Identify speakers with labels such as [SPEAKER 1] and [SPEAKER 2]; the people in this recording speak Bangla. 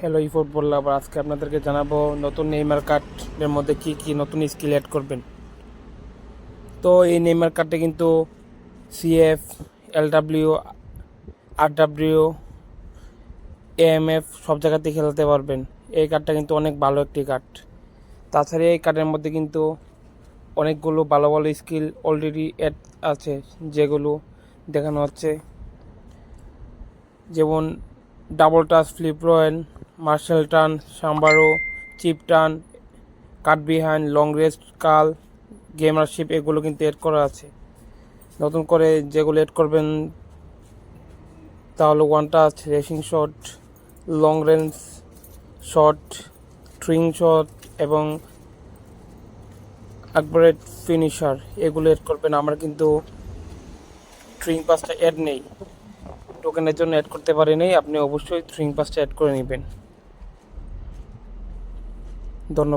[SPEAKER 1] হ্যালো ই ফুটবল আবার আজকে আপনাদেরকে জানাব নতুন নেইমার কার্ডের মধ্যে কি কি নতুন স্কিল অ্যাড করবেন। তো এই নেইমার কার্ডে কিন্তু সিএফ এলডাব্লিউ আরডাব্লিউ এএমএফ সব জায়গাতেই খেলাতে পারবেন। এই কার্ডটা কিন্তু অনেক ভালো একটি কার্ড তাছাড়া এই কার্ডের মধ্যে কিন্তু অনেকগুলো ভালো ভালো স্কিল অলরেডি অ্যাড আছে, যেগুলো দেখানো হচ্ছে। যেমন ডাবল টাচ ফ্লিপ রয়েন মার্শাল টান, সাম্বারো, চিপ টান, কাট বিহাইন্ড, লং রেস্ট, কাল, গেমারশিপ, এগুলো কিন্তু এড করা আছে। নতুন করে যেগুলো এড করবেন, তাহলে one touch racing shot long range shot ট্রিং shot এবং আকবরেট ফিনিশার এগুলো এড করবেন। আমার কিন্তু ট্রিং পাসটা অ্যাড নেই। টোকেনের জন্য অ্যাড করতে পারিনি, আপনি অবশ্যই ট্রিং পাসটা অ্যাড করে নেবেন। ধন্যবাদ।